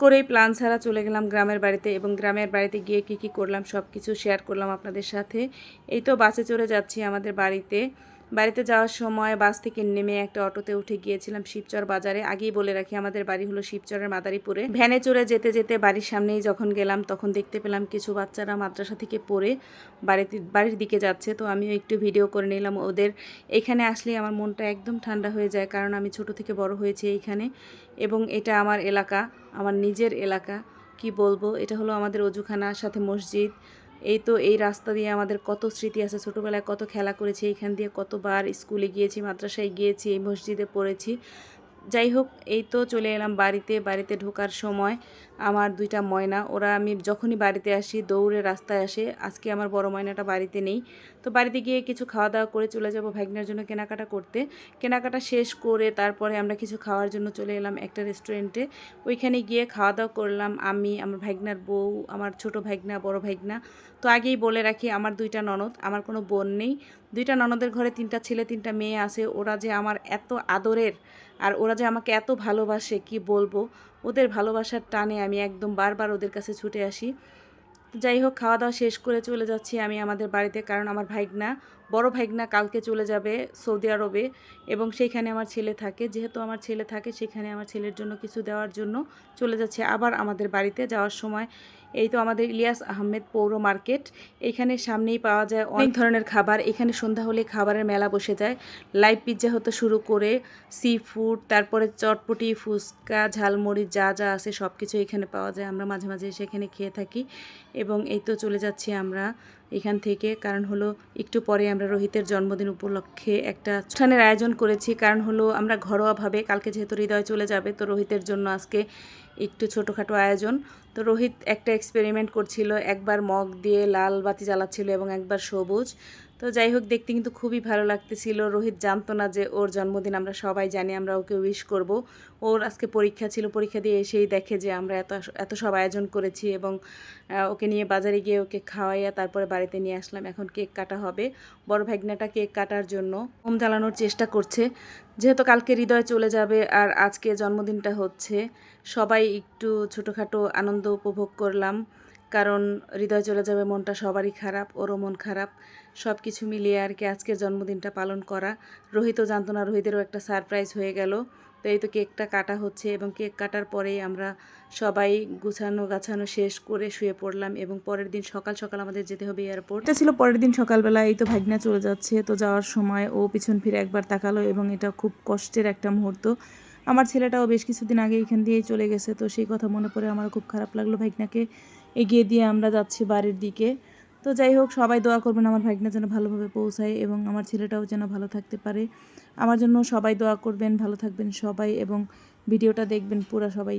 করেই প্ল্যান ছাড়া চলে গেলাম গ্রামের বাড়িতে এবং গ্রামের বাড়িতে গিয়ে কি কি করলাম সব কিছু শেয়ার করলাম আপনাদের সাথে। এই তো বাসে চড়ে যাচ্ছি আমাদের বাড়িতে। বাড়িতে যাওয়ার সময় বাস থেকে নেমে একটা অটোতে উঠে গিয়েছিলাম শিবচর বাজারে। আগেই বলে রাখি, আমাদের বাড়ি হলো শিবচরের মাদারীপুরে। ভ্যানে চড়ে যেতে যেতে বাড়ির সামনেই যখন গেলাম, তখন দেখতে পেলাম কিছু বাচ্চারা মাদ্রাসা থেকে পড়ে বাড়িতে, বাড়ির দিকে যাচ্ছে। তো আমিও একটু ভিডিও করে নিলাম ওদের। এখানে আসলে আমার মনটা একদম ঠান্ডা হয়ে যায়, কারণ আমি ছোট থেকে বড় হয়েছি এইখানে। এবং এটা আমার এলাকা, আমার নিজের এলাকা। কি বলব? এটা হলো আমাদের অজুখানার সাথে মসজিদ। এই তো এই রাস্তা দিয়ে আমাদের কত স্মৃতি আছে। ছোটোবেলায় কত খেলা করেছি, এইখান দিয়ে কতবার স্কুলে গিয়েছি, মাদ্রাসায় গিয়েছি, এই মসজিদে পড়েছি। যাই হোক, এই তো চলে এলাম বাড়িতে। বাড়িতে ঢোকার সময় আমার দুইটা ময়না। ওরা আমি যখনই বাড়িতে আসি, দৌড়ে রাস্তায় আসে। আজকে আমার বড় ময়নাটা বাড়িতে নেই। তো বাড়িতে গিয়ে কিছু খাওয়া দাওয়া করে চলে যাব ভাগ্নের জন্য কেনাকাটা করতে। কেনাকাটা শেষ করে তারপরে আমরা কিছু খাওয়ার জন্য চলে এলাম একটা রেস্টুরেন্টে। ওইখানে গিয়ে খাওয়া দাওয়া করলাম আমি, আমার ভাগ্নার বউ, আমার ছোট ভাগ্না, বড় ভাগ্না। তো আগেই বলে রাখি, আমার দুইটা ননদ, আমার কোনো বোন নেই। দুইটা ননদের ঘরে তিনটা ছেলে, তিনটা মেয়ে আছে। ওরা যে আমার এত আদরের আর ওরা যে আমাকে এত ভালোবাসে, কি বলব? ওদের ভালোবাসার টানে আমি একদম বারবার ওদের কাছে ছুটে আসি। যাই হোক, খাওয়া দাওয়া শেষ করে চলে যাচ্ছি আমি আমাদের বাড়িতে কারণ আমার ভাইগনা বড় ভাইগনা কালকে চলে যাবে সৌদি আরবে এবং সেইখানে আমার ছেলে থাকে। যেহেতু আমার ছেলে থাকে, সেখানে আমার ছেলের জন্য কিছু দেওয়ার জন্য চলে যাচ্ছে আবার আমাদের বাড়িতে যাওয়ার সময়। এই তো আমাদের ইলিয়াস আহমেদ পৌর মার্কেট। এখানে সামনেই পাওয়া যায় অনেক ধরনের খাবার। এখানে সন্ধ্যা হলে খাবারের মেলা বসে যায়। লাইভ পিৎজা হতে শুরু করে সি ফুড, তারপরে চটপটি, ফুচকা, ঝালমুড়ি যা যা আছে সব কিছু এখানে পাওয়া যায়। আমরা মাঝে মাঝে সেখানে খেয়ে থাকি এবং এই তো চলে যাচ্ছি আমরা এখান থেকে। কারণ হলো, একটু পরে আমরা রোহিতের জন্মদিন উপলক্ষে একটা অনুষ্ঠানের আয়োজন করেছি। কারণ হলো, আমরা ঘরোয়াভাবে, কালকে যেহেতু হৃদয় চলে যাবে, তো রোহিতের জন্য আজকে একটু ছোটোখাটো আয়োজন। তো রোহিত একটা এক্সপেরিমেন্ট করছিল, একবার মগ দিয়ে লাল বাতি জ্বালাচ্ছিল এবং একবার সবুজ। তো যাই হোক, দেখতে কিন্তু খুবই ভালো লাগতেছিল। রোহিত জানতো না যে ওর জন্মদিন আমরা সবাই জানি, আমরা ওকে উইশ করব। ওর আজকে পরীক্ষা ছিল, পরীক্ষা দিয়ে এসেই দেখে যে আমরা এত এত সব আয়োজন করেছি এবং ওকে নিয়ে বাজারে গিয়ে ওকে খাওয়াইয়া তারপরে বাড়িতে নিয়ে আসলাম। এখন কেক কাটা হবে। বড় ভাগ্নাটা কেক কাটার জন্য হোম জ্বালানোর চেষ্টা করছে। যেহেতু কালকে হৃদয় চলে যাবে আর আজকে জন্মদিনটা হচ্ছে, সবাই একটু ছোটোখাটো আনন্দ উপভোগ করলাম। কারণ হৃদয় চলে যাবে, মনটা সবারই খারাপ, ওরও মন খারাপ। সব কিছু মিলিয়ে আর কি আজকের জন্মদিনটা পালন করা। রোহিতও জানতো না রোহিতেরও একটা সারপ্রাইজ হয়ে গেল। তো এই তো কেকটা কাটা হচ্ছে এবং কেক কাটার পরেই আমরা সবাই গুছানো গাছানো শেষ করে শুয়ে পড়লাম এবং পরের দিন সকাল সকাল আমাদের যেতে হবে এয়ারপোর্ট। এটা ছিল পরের দিন সকালবেলা, এই তো ভাগনা চলে যাচ্ছে। তো যাওয়ার সময় ও পিছন ফিরে একবার তাকালো এবং এটা খুব কষ্টের একটা মুহূর্ত। আমার ছেলেটাও বেশ কিছুদিন আগে এখান দিয়েই চলে গেছে, তো সেই কথা মনে পড়ে আমার খুব খারাপ লাগল ভাগনাকে। এগিয়ে দিয়ে আমরা যাচ্ছি বাড়ির দিকে। তো যাই হোক, সবাই দোয়া করবেন আমার ভাগনা যেন ভালোভাবে পৌঁছায় এবং আমার ছেলেটাও যেন ভালো থাকতে পারে। আমার জন্য সবাই দোয়া করবেন, ভালো থাকবেন সবাই এবং ভিডিওটা দেখবেন পুরা সবাই।